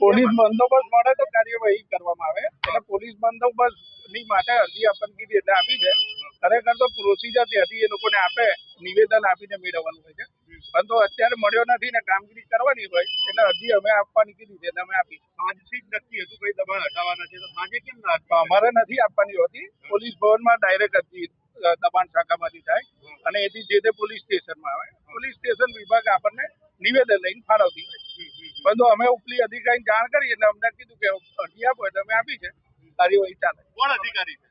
Police બંદોબસ્ત મળે તો કાર્યવાહી કરવામાં આવે. એટલે પોલીસ બંદોબસ્તની માટે અરજી આપનગીરી એટલે આપી છે. ખરેખર તો પ્રોસિજર જે એ લોકોને આપે નિવેદન આપીને મેળવવાનું હોય છે. પરંતુ અત્યારે મળ્યો નથી ને કામગીરી કરવાની હોય એટલે અરજી અમે આપવાની કીધી છે અમે આપી આજથી જ નક્કી હતું કઈ દબાણ હટાવવાના છે. તો આજે કેમ ના અમારે નથી આપવાની હોતી. પોલીસ ભવનમાં ડાયરેક્ટ અરજી દબાણ શાખામાંથી થાય. અને એથી જે તે પોલીસ સ્ટેશનમાં આવે પોલીસ સ્ટેશન વિભાગ આપણને નિવેદન લઈને ફાળવતી હોય પણ અમે ઉપલી અધિકારી જાણ કરી એટલે અમને કીધું કે અરજી આપો એટલે અમે આપી છે. કાર્યવાહી ચાલે કોણ અધિકારી છે?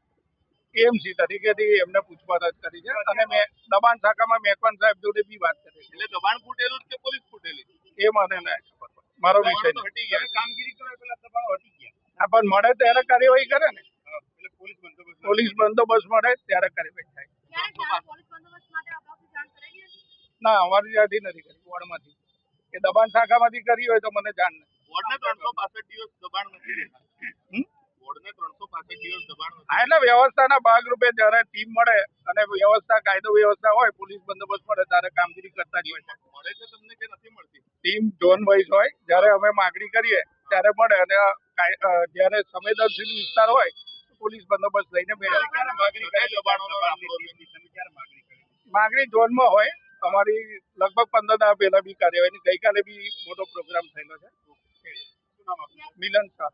એમસી તરીકેથી એમને પૂછપરછ કરી છે અને મેં દબાણ શાખામાં મેકવાન સાહેબ જોડે બી વાત કરી એટલે દબાણ ફૂટેલું કે પોલીસ ફૂટેલી? એ મને ના ખબર મારો વિષય હટી ગયા. કામગીરી કરે પેલા દબાણ હટી ગયા. હા, પણ મળે ત્યારે કાર્યવાહી કરે ને. એટલે પોલીસ બંદોબસ્ત પોલીસ બંદોબસ્ત મળે ત્યારે કાર્યવાહી થાય. ના અમારી ત્યાંથી નથી કરી વોર્ડમાંથી. એ દબાણ શાખામાંથી કરી હોય તો મને જાણ નથી. વોર્ડને ત્રણસો પાસઠ દિવસ દબાણ નથી રહેતા હમ? વોર્ડને ત્રણસો પાસઠ દિવસ દબાણ નથી હા એટલે વ્યવસ્થાના ભાગરૂપે જ્યારે ટીમ મળે અને વ્યવસ્થા કાયદો વ્યવસ્થા હોય પોલીસ બંદોબસ્ત મળે ત્યારે કામગીરી કરતા જ હોય મળે છે તમને કે નથી મળતી? ટીમ ઝોન વાઇઝ હોય જ્યારે અમે માગણી કરીએ ત્યારે મળે અને જયારે સંવેદનશીલ વિસ્તાર હોય પોલીસ બંદોબસ્ત લઈને માગણી ઝોનમાં હોય. અમારી લગભગ પંદર દાડા પહેલા બી કાર્યવાહી ગઈકાલે બી મોટો પ્રોગ્રામ થયેલો છે. શું નામ આપનું? મિલન શાહ.